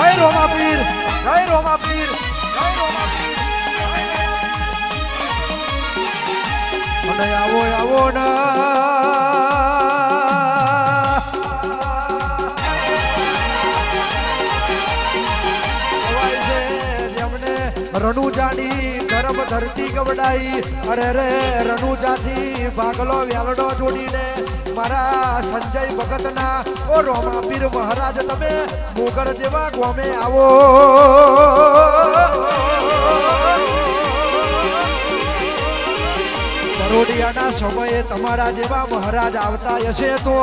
જય રોમાપીર જય રોમાપીર જય રોમાપીર અને આવો આવો ના. રનુ છે જેમને ધરતી ગવડાઈ. અરે રે, રણુજાથી ભાગલો વ્યાલડો જોડીને. મારા સંજય ભગતના, ઓ રોમાપીર મહારાજ, તમે મોગર જેવા ગોમે આવો. કરોડિયાના સમયે તમારા જેવા મહારાજ આવતા હશે તો.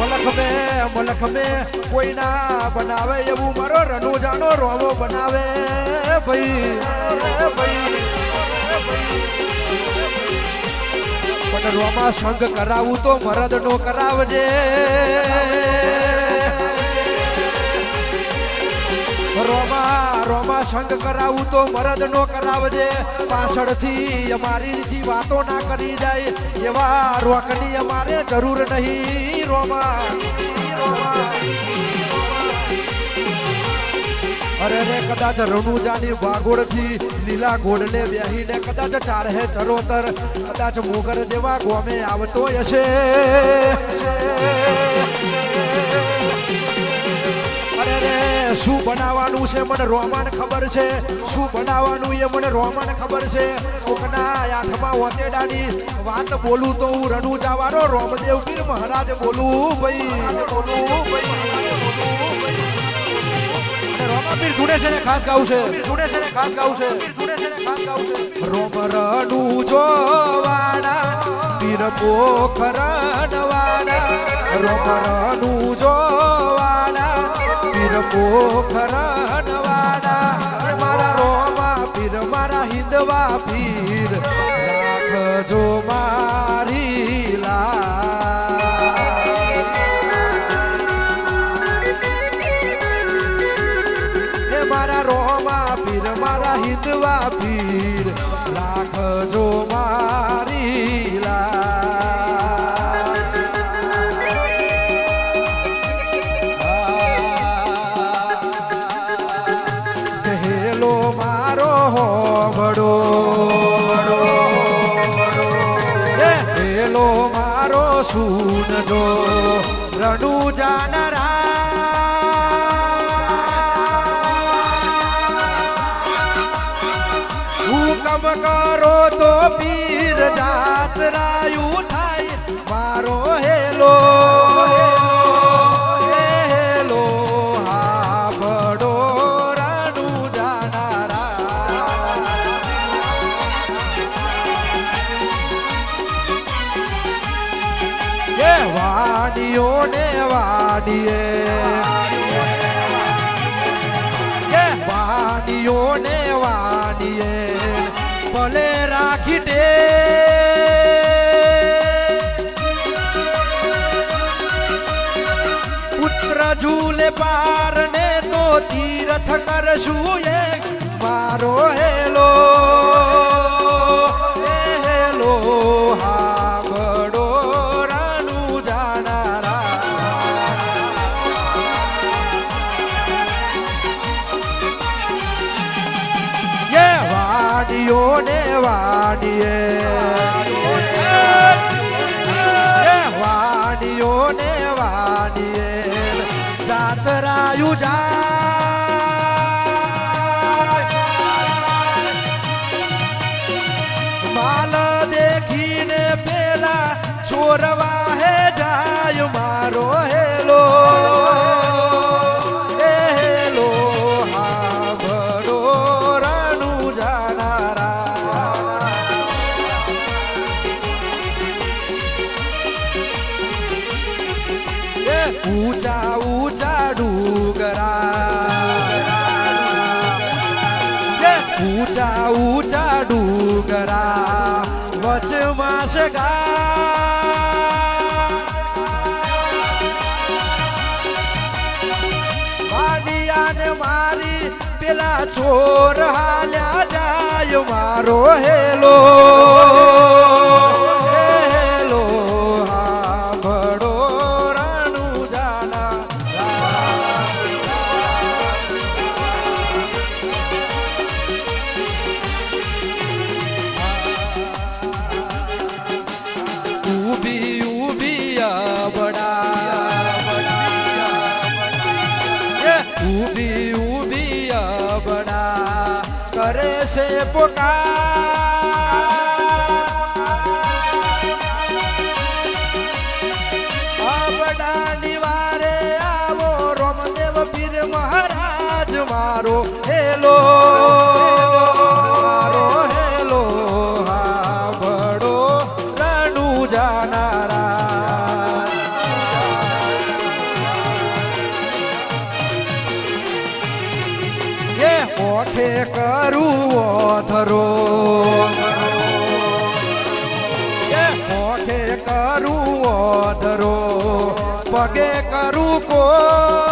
મલખ મે મલખ મે કોઈ ના બનાવે એવું મારો રનુજાનો રોવો બનાવે. ભાઈ પણ રોમા સંગ કરાવું તો મરદ નો કરાવજે. રોમા રોમા સંગ કરાવું તો મરદ નો કરાવજે. પાછળથી અમારી રીતથી વાતો ના કરી જાય. એવા રોકની અમારે જરૂર નહીં રોમા અરે રે, કદાચ રણુજાની વાગોળથી લીલા ઘોડલે બેહીને કદાચ ચારહે ચરોતર. કદાચ મોગર જેવા ગોમે આવતો હશે. શું બનાવવાનું છે, મને રોમાન ખબર છે. શું બનાવવાનું એ મને રોમાન ખબર છે. કોકના આઠમાં ઓતેડાની વાત બોલું તો હું રણુ જવાનો રોમદેવ ગીર મહારાજ બોલું ભાઈ, બોલું ને, ખાસ છે. જુડે છે ખાસ ગાવું છે. જુડે છે રોમ રણુ જોવાના, પીર પોખરણવાના રોમ રણુ જોવાના પીર પોખરણવાના એ મારા રોમા પીર મારા હિંદવા પીર. રાખજો મારો પેલો મારો સુનજો રણુ જાનરા. હુકમ કરો તો પીર જાતરાયું થાય મારો હેલો. વાડીઓ ને વાડીએ. કે વાડીઓ ને વાડીએ. ભલે રાખી દે ઝૂલે પાર ને તો તીર્થ કરશું એ મારો હેલો વાડીઓ ને વાડીએ. વાડીઓ ને વાડીએ. જાતરાયું જાય ઊંચા ઊંચા ડુંગરા. ઊંચા ઊંચા ડુંગરા. વચમાં સગા વાડિયાને મારી પેલા ચોર હાલ્યા જાય, મારો હેલો. ઊભી ઊભી અબડા કરે છે પોકાર. પગે કરું કો